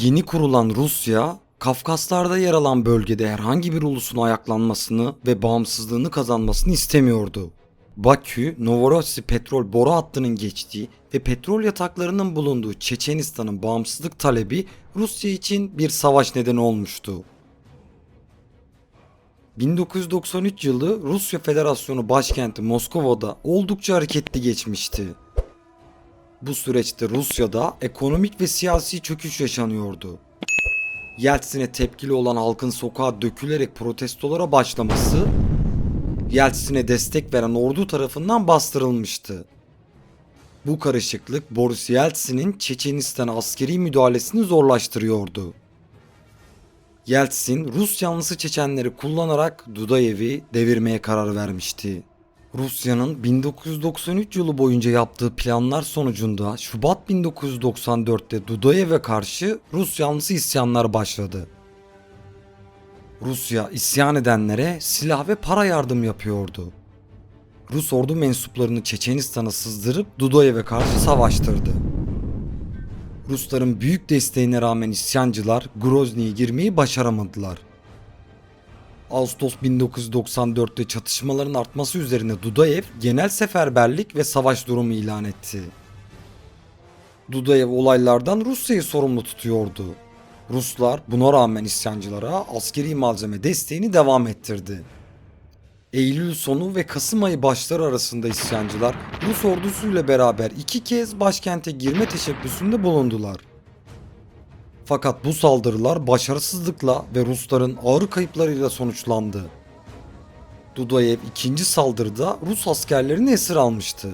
Yeni kurulan Rusya, Kafkaslar'da yer alan bölgede herhangi bir ulusun ayaklanmasını ve bağımsızlığını kazanmasını istemiyordu. Bakü, Novorossiysk petrol boru hattının geçtiği ve petrol yataklarının bulunduğu Çeçenistan'ın bağımsızlık talebi Rusya için bir savaş nedeni olmuştu. 1993 yılı Rusya Federasyonu başkenti Moskova'da oldukça hareketli geçmişti. Bu süreçte Rusya'da ekonomik ve siyasi çöküş yaşanıyordu. Yeltsin'e tepkili olan halkın sokağa dökülerek protestolara başlaması, Yeltsin'e destek veren ordu tarafından bastırılmıştı. Bu karışıklık Boris Yeltsin'in Çeçenistan'a askeri müdahalesini zorlaştırıyordu. Yeltsin, Rus yanlısı Çeçenleri kullanarak Dudayev'i devirmeye karar vermişti. Rusya'nın 1993 yılı boyunca yaptığı planlar sonucunda Şubat 1994'te Dudayev'e karşı Rus yanlısı isyanlar başladı. Rusya isyan edenlere silah ve para yardım yapıyordu. Rus ordu mensuplarını Çeçenistan'a sızdırıp Dudayev'e karşı savaştırdı. Rusların büyük desteğine rağmen isyancılar Grozny'ye girmeyi başaramadılar. Ağustos 1994'te çatışmaların artması üzerine Dudayev genel seferberlik ve savaş durumu ilan etti. Dudayev olaylardan Rusya'yı sorumlu tutuyordu. Ruslar buna rağmen isyancılara askeri malzeme desteğini devam ettirdi. Eylül sonu ve Kasım ayı başları arasında isyancılar Rus ordusuyla beraber iki kez başkente girme teşebbüsünde bulundular. Fakat bu saldırılar başarısızlıkla ve Rusların ağır kayıplarıyla sonuçlandı. Dudayev ikinci saldırıda Rus askerlerini esir almıştı.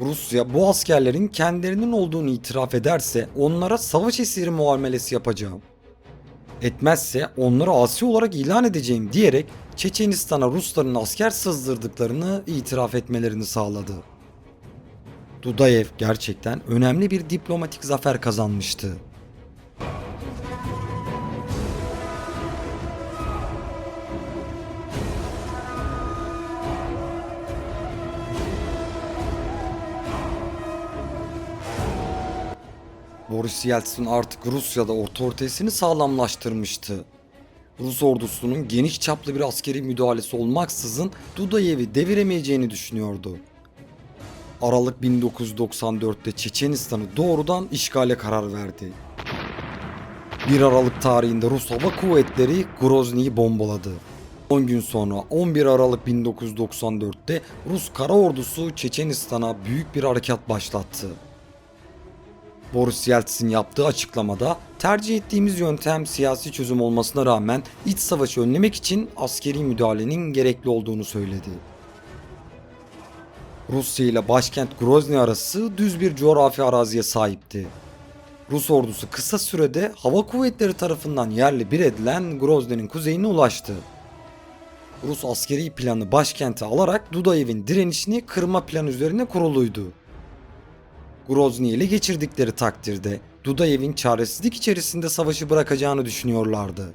Rusya bu askerlerin kendilerinin olduğunu itiraf ederse onlara savaş esiri muamelesi yapacağım. Etmezse onları asi olarak ilan edeceğim diyerek Çeçenistan'a Rusların asker sızdırdıklarını itiraf etmelerini sağladı. Dudayev gerçekten önemli bir diplomatik zafer kazanmıştı. Boris Yeltsin artık Rusya'da otoritesini sağlamlaştırmıştı. Rus ordusunun geniş çaplı bir askeri müdahalesi olmaksızın Dudayev'i deviremeyeceğini düşünüyordu. Aralık 1994'te Çeçenistan'ı doğrudan işgale karar verdi. 1 Aralık tarihinde Rus Hava Kuvvetleri Grozny'yi bombaladı. 10 gün sonra 11 Aralık 1994'te Rus Kara Ordusu Çeçenistan'a büyük bir harekat başlattı. Boris Yeltsin yaptığı açıklamada tercih ettiğimiz yöntem siyasi çözüm olmasına rağmen iç savaşı önlemek için askeri müdahalenin gerekli olduğunu söyledi. Rusya ile başkent Grozny arası düz bir coğrafi araziye sahipti. Rus ordusu kısa sürede hava kuvvetleri tarafından yerli bir edilen Grozny'nin kuzeyine ulaştı. Rus askeri planı başkenti alarak Dudayev'in direnişini kırma plan üzerine kuruluydu. Grozny'yi ele geçirdikleri takdirde Dudayev'in çaresizlik içerisinde savaşı bırakacağını düşünüyorlardı.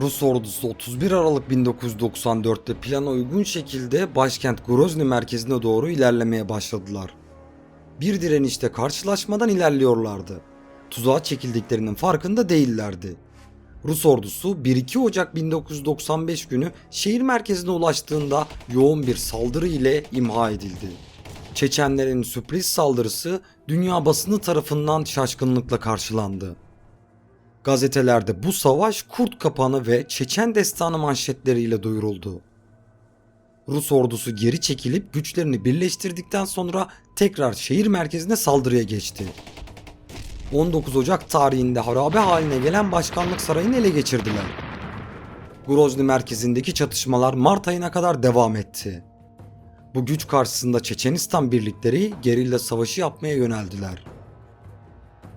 Rus ordusu 31 Aralık 1994'te plana uygun şekilde başkent Grozny merkezine doğru ilerlemeye başladılar. Bir direnişte karşılaşmadan ilerliyorlardı. Tuzağa çekildiklerinin farkında değillerdi. Rus ordusu 1-2 Ocak 1995 günü şehir merkezine ulaştığında yoğun bir saldırı ile imha edildi. Çeçenlerin sürpriz saldırısı dünya basını tarafından şaşkınlıkla karşılandı. Gazetelerde bu savaş kurt kapanı ve Çeçen destanı manşetleriyle duyuruldu. Rus ordusu geri çekilip güçlerini birleştirdikten sonra tekrar şehir merkezine saldırıya geçti. 19 Ocak tarihinde harabe haline gelen başkanlık sarayını ele geçirdiler. Grozny merkezindeki çatışmalar Mart ayına kadar devam etti. Bu güç karşısında Çeçenistan birlikleri gerilla savaşı yapmaya yöneldiler.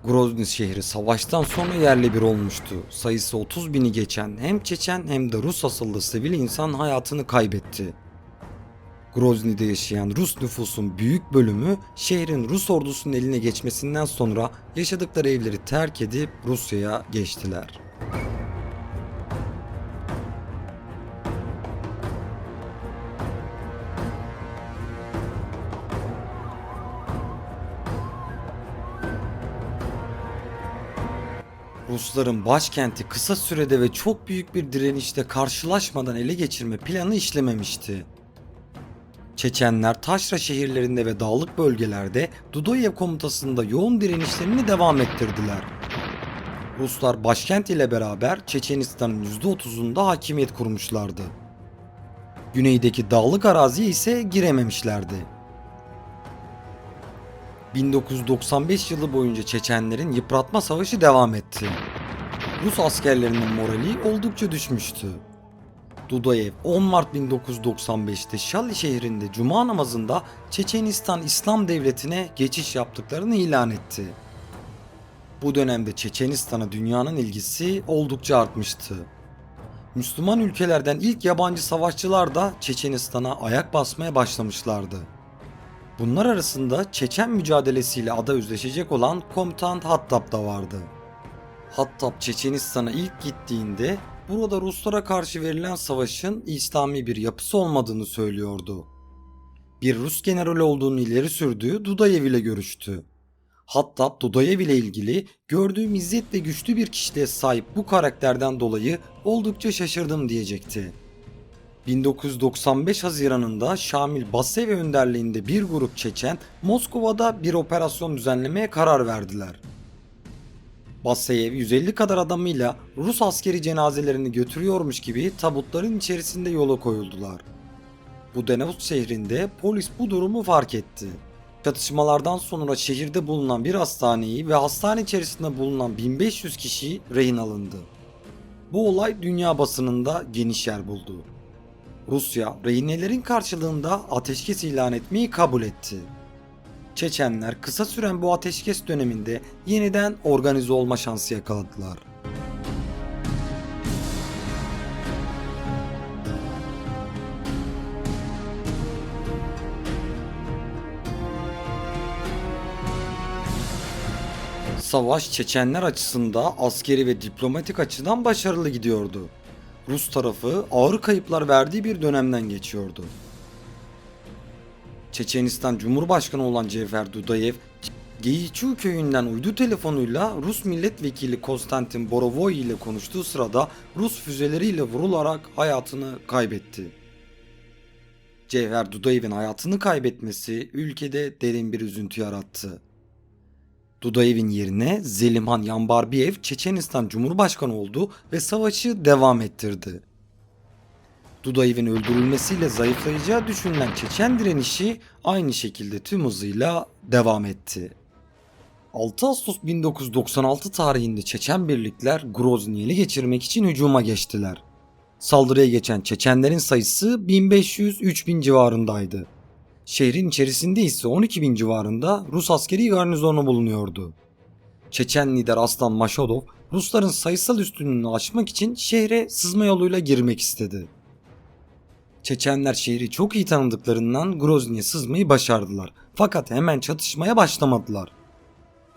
Grozny şehri savaştan sonra yerle bir olmuştu. Sayısı 30 bini geçen hem Çeçen hem de Rus asıllı sivil insan hayatını kaybetti. Grozny'de yaşayan Rus nüfusun büyük bölümü şehrin Rus ordusunun eline geçmesinden sonra yaşadıkları evleri terk edip Rusya'ya geçtiler. Rusların başkenti kısa sürede ve çok büyük bir direnişle karşılaşmadan ele geçirme planı işlememişti. Çeçenler taşra şehirlerinde ve dağlık bölgelerde Dudoyev komutasında yoğun direnişlerini devam ettirdiler. Ruslar başkent ile beraber Çeçenistan'ın %30'unda hakimiyet kurmuşlardı. Güneydeki dağlık araziye ise girememişlerdi. 1995 yılı boyunca Çeçenlerin yıpratma savaşı devam etti. Rus askerlerinin morali oldukça düşmüştü. Dudayev 10 Mart 1995'te Şali şehrinde cuma namazında Çeçenistan İslam Devleti'ne geçiş yaptıklarını ilan etti. Bu dönemde Çeçenistan'a dünyanın ilgisi oldukça artmıştı. Müslüman ülkelerden ilk yabancı savaşçılar da Çeçenistan'a ayak basmaya başlamışlardı. Bunlar arasında Çeçen mücadelesiyle ada yüzleşecek olan komutan Hattab da vardı. Hattab Çeçenistan'a ilk gittiğinde burada Ruslara karşı verilen savaşın İslami bir yapısı olmadığını söylüyordu. Bir Rus generali olduğunu ileri sürdüğü Dudayev ile görüştü. Hattab Dudayev ile ilgili gördüğüm izzet ve güçlü bir kişiliğe sahip bu karakterden dolayı oldukça şaşırdım diyecekti. 1995 Haziran'ında Şamil Basev önderliğinde bir grup Çeçen Moskova'da bir operasyon düzenlemeye karar verdiler. Baseyev 150 kadar adamıyla Rus askeri cenazelerini götürüyormuş gibi tabutların içerisinde yola koyuldular. Bu Denevut şehrinde polis bu durumu fark etti. Çatışmalardan sonra şehirde bulunan bir hastaneyi ve hastane içerisinde bulunan 1500 kişi rehin alındı. Bu olay dünya basınında geniş yer buldu. Rusya rehinelerin karşılığında ateşkes ilan etmeyi kabul etti. Çeçenler kısa süren bu ateşkes döneminde yeniden organize olma şansı yakaladılar. Savaş Çeçenler açısında askeri ve diplomatik açıdan başarılı gidiyordu. Rus tarafı ağır kayıplar verdiği bir dönemden geçiyordu. Çeçenistan Cumhurbaşkanı olan Cevher Dudayev, Geyiçu köyünden uydu telefonuyla Rus milletvekili Konstantin Borovoy ile konuştuğu sırada Rus füzeleriyle vurularak hayatını kaybetti. Cevher Dudayev'in hayatını kaybetmesi ülkede derin bir üzüntü yarattı. Dudayev'in yerine Zelimhan Yanbarbiyev Çeçenistan Cumhurbaşkanı oldu ve savaşı devam ettirdi. Dudayev'in öldürülmesiyle zayıflayacağı düşünülen Çeçen direnişi aynı şekilde tüm hızıyla devam etti. 6 Ağustos 1996 tarihinde Çeçen birlikler Grozny'yi ele geçirmek için hücuma geçtiler. Saldırıya geçen Çeçenlerin sayısı 1500-3000 civarındaydı. Şehrin içerisinde ise 12 bin civarında Rus askeri garnizonu bulunuyordu. Çeçen lider Aslan Maşadov, Rusların sayısal üstünlüğünü aşmak için şehre sızma yoluyla girmek istedi. Çeçenler şehri çok iyi tanıdıklarından Grozny'ye sızmayı başardılar. Fakat hemen çatışmaya başlamadılar.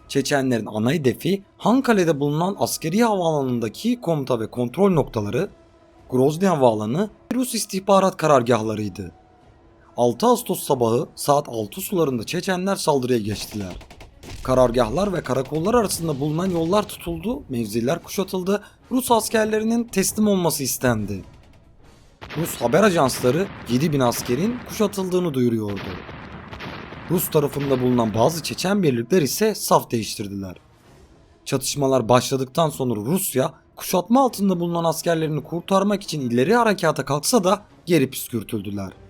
Çeçenlerin ana hedefi Hankale'de bulunan askeri havaalanındaki komuta ve kontrol noktaları, Grozny havaalanı ve Rus istihbarat karargahlarıydı. 6 Ağustos sabahı saat 6 sularında Çeçenler saldırıya geçtiler. Karargahlar ve karakollar arasında bulunan yollar tutuldu, mevziler kuşatıldı, Rus askerlerinin teslim olması istendi. Rus haber ajansları 7000 askerin kuşatıldığını duyuruyordu. Rus tarafında bulunan bazı Çeçen birlikler ise saf değiştirdiler. Çatışmalar başladıktan sonra Rusya kuşatma altında bulunan askerlerini kurtarmak için ileri harekata kalksa da geri püskürtüldüler.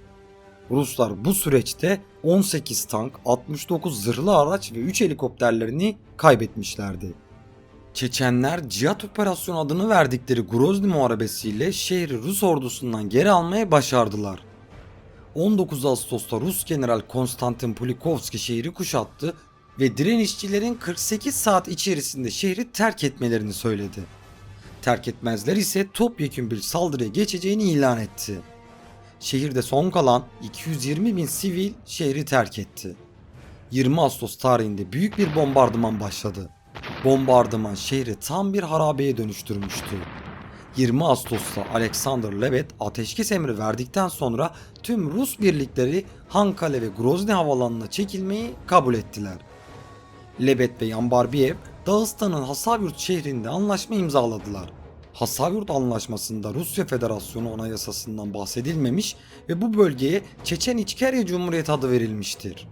Ruslar bu süreçte 18 tank, 69 zırhlı araç ve 3 helikopterlerini kaybetmişlerdi. Çeçenler Cihat Operasyonu adını verdikleri Grozny muharebesiyle şehri Rus ordusundan geri almaya başardılar. 19 Ağustos'ta Rus General Konstantin Pulikovski şehri kuşattı ve direnişçilerin 48 saat içerisinde şehri terk etmelerini söyledi. Terk etmezler ise topyekun bir saldırıya geçeceğini ilan etti. Şehirde son kalan 220 bin sivil şehri terk etti. 20 Ağustos tarihinde büyük bir bombardıman başladı. Bombardıman şehri tam bir harabeye dönüştürmüştü. 20 Ağustos'ta Alexander Levet ateşkes emri verdikten sonra tüm Rus birlikleri Hankale ve Grozny havalanına çekilmeyi kabul ettiler. Lebet ve Yanbarbiyev Dağıstan'ın Hasavyurt şehrinde anlaşma imzaladılar. Hasavyurt Anlaşması'nda Rusya Federasyonu Anayasası'ndan bahsedilmemiş ve bu bölgeye Çeçen İçkerya Cumhuriyeti adı verilmiştir.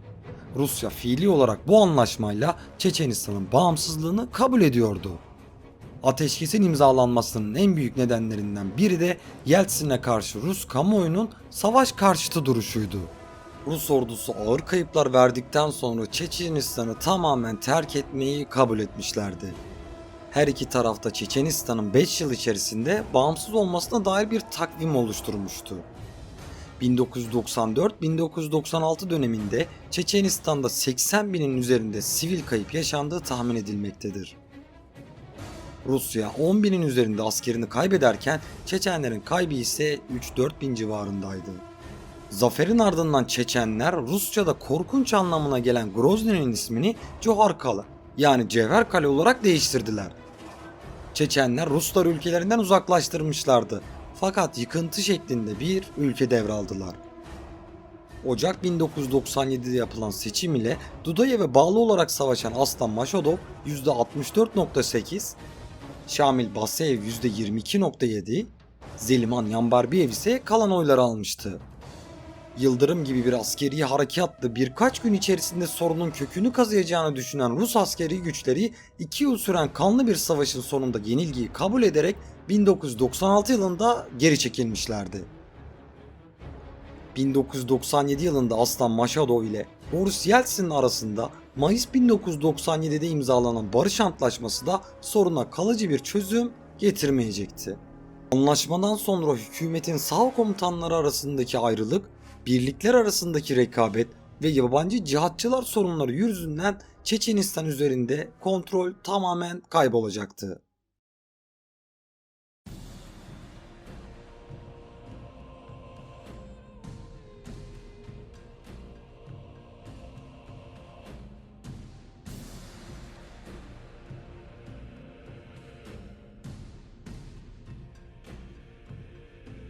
Rusya fiili olarak bu anlaşmayla Çeçenistan'ın bağımsızlığını kabul ediyordu. Ateşkesin imzalanmasının en büyük nedenlerinden biri de Yeltsin'e karşı Rus kamuoyunun savaş karşıtı duruşuydu. Rus ordusu ağır kayıplar verdikten sonra Çeçenistan'ı tamamen terk etmeyi kabul etmişlerdi. Her iki tarafta Çeçenistan'ın 5 yıl içerisinde bağımsız olmasına dair bir takvim oluşturmuştu. 1994-1996 döneminde Çeçenistan'da 80 binin üzerinde sivil kayıp yaşandığı tahmin edilmektedir. Rusya 10 binin üzerinde askerini kaybederken Çeçenlerin kaybı ise 3-4 bin civarındaydı. Zaferin ardından Çeçenler Rusça'da korkunç anlamına gelen Grozny'nin ismini Johar yani Cevher Kale olarak değiştirdiler. Çeçenler Ruslar ülkelerinden uzaklaştırmışlardı. Fakat yıkıntı şeklinde bir ülke devraldılar. Ocak 1997'de yapılan seçim ile Dudayev'e bağlı olarak savaşan Aslan Maşadov %64.8, Şamil Basayev %22.7, Zeliman Yanbarbiyev ise kalan oyları almıştı. Yıldırım gibi bir askeri harekatla birkaç gün içerisinde sorunun kökünü kazıyacağını düşünen Rus askeri güçleri 2 yıl süren kanlı bir savaşın sonunda yenilgiyi kabul ederek 1996 yılında geri çekilmişlerdi. 1997 yılında Aslan Maşadov ile Boris Yeltsin arasında Mayıs 1997'de imzalanan barış antlaşması da soruna kalıcı bir çözüm getirmeyecekti. Anlaşmadan sonra hükümetin sağ komutanları arasındaki ayrılık, birlikler arasındaki rekabet ve yabancı cihatçılar sorunları yüzünden Çeçenistan üzerinde kontrol tamamen kaybolacaktı.